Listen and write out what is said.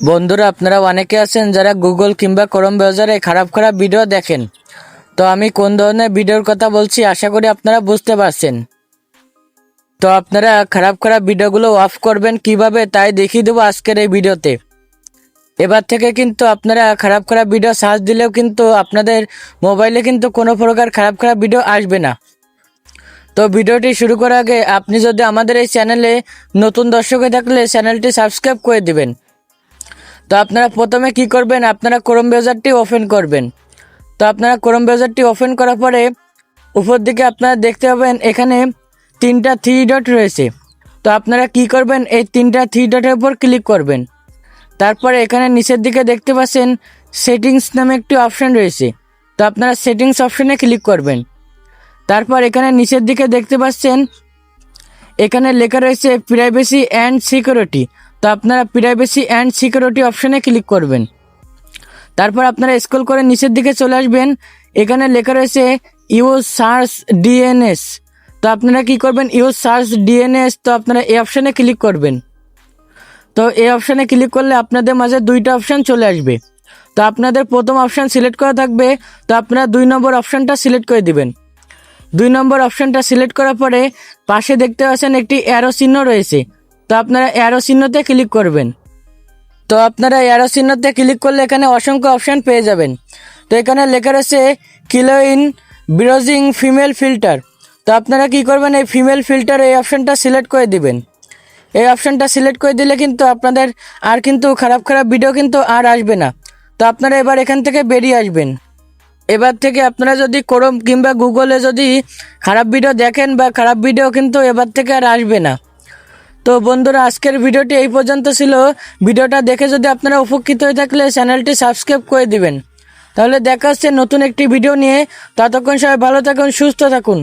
বন্ধুরা, আপনারা অনেকে আছেন যারা গুগল কিংবা ক্রোম ব্রাউজারে খারাপ খারাপ ভিডিও দেখেন। তো আমি কোন ধরনের ভিডিওর কথা বলছি আশা করি আপনারা বুঝতে পারছেন। তো আপনারা খারাপ খারাপ ভিডিওগুলো অফ করবেন কীভাবে তাই দেখিয়ে দেবো আজকের এই ভিডিওতে এবার থেকে কিন্তু আপনারা খারাপ খারাপ ভিডিও সার্চ দিলেও কিন্তু আপনাদের মোবাইলে কিন্তু কোনো প্রকার খারাপ খারাপ ভিডিও আসবে না। তো ভিডিওটি শুরু করার আগে আপনি যদি আমাদের এই চ্যানেলে নতুন দর্শক হয়ে থাকলে চ্যানেলটি সাবস্ক্রাইব করে দিবেন। তো আপনারা প্রথমে কি করবেন? আপনারা ক্রোম ব্রাউজারটি ওপেন করবেন। তো আপনারা ক্রোম ব্রাউজারটি ওপেন করার পরে উপর দিকে আপনারা দেখতে পাবেন এখানে তিনটা থ্রি ডট রয়েছে। তো আপনারা কি করবেন? এই তিনটা থ্রি ডটের উপর ক্লিক করবেন। তারপরে এখানে নিচের দিকে দেখতে পাচ্ছেন সেটিংস নামে একটি অপশান রয়েছে। তো আপনারা সেটিংস অপশানে ক্লিক করবেন। তারপর এখানে নিচের দিকে দেখতে পাচ্ছেন, এখানে লেখা রয়েছে প্রাইভেসি অ্যান্ড সিকিউরিটি তো আপনারা প্রাইভেসি অ্যান্ড সিকিউরিটি অপশনে ক্লিক করবেন। তারপর আপনারা স্ক্রল করে নিচের দিকে চলে আসবেন। এখানে লেখা রয়েছে ইউজ সার্চ ডিএনএস তো আপনারা কি করবেন? ইউজ সার্চ ডিএনএস তো আপনারা এই অপশানে ক্লিক করবেন। তো এই অপশানে ক্লিক করলে আপনাদের মাঝে দুইটা অপশান চলে আসবে। তো আপনাদের প্রথম অপশান সিলেক্ট করা থাকবে। তো আপনারা দুই নম্বর অপশানটা সিলেক্ট করে দিবেন। দুই নম্বর অপশানটা সিলেক্ট করার পরে পাশে দেখতে পাচ্ছেন একটি অ্যারো চিহ্ন রয়েছে। তো আপনারা অ্যারো চিহ্নতে ক্লিক করবেন। তো আপনারা অ্যারো চিহ্নতে ক্লিক করলে এখানে অসংখ্য অপশান পেয়ে যাবেন। তো এখানে লেখা রয়েছে কিলো ইন ব্রাউজিং ফিমেল ফিল্টার তো আপনারা কি করবেন, এই ফিমেল ফিল্টার এই অপশানটা সিলেক্ট করে দিবেন। এই অপশানটা সিলেক্ট করে দিলে কিন্তু আপনাদের আর কিন্তু খারাপ খারাপ ভিডিও কিন্তু আর আসবে না। তো আপনারা এবার এখান থেকে বেরিয়ে আসবেন। এবার থেকে আপনারা যদি ক্রোম কিংবা গুগলে যদি খারাপ ভিডিও দেখেন বা খারাপ ভিডিও কিন্তু এবার থেকে আর আসবে না। তো বন্ধুরা, আজকের ভিডিওটি এই পর্যন্ত ছিল। ভিডিওটা দেখে যদি আপনারা উপকৃত হয়ে থাকলে চ্যানেলটি সাবস্ক্রাইব করে দিবেন। তাহলে দেখা হচ্ছে নতুন একটি ভিডিও নিয়ে। ততক্ষণ সবাই ভালো থাকুন, সুস্থ থাকুন।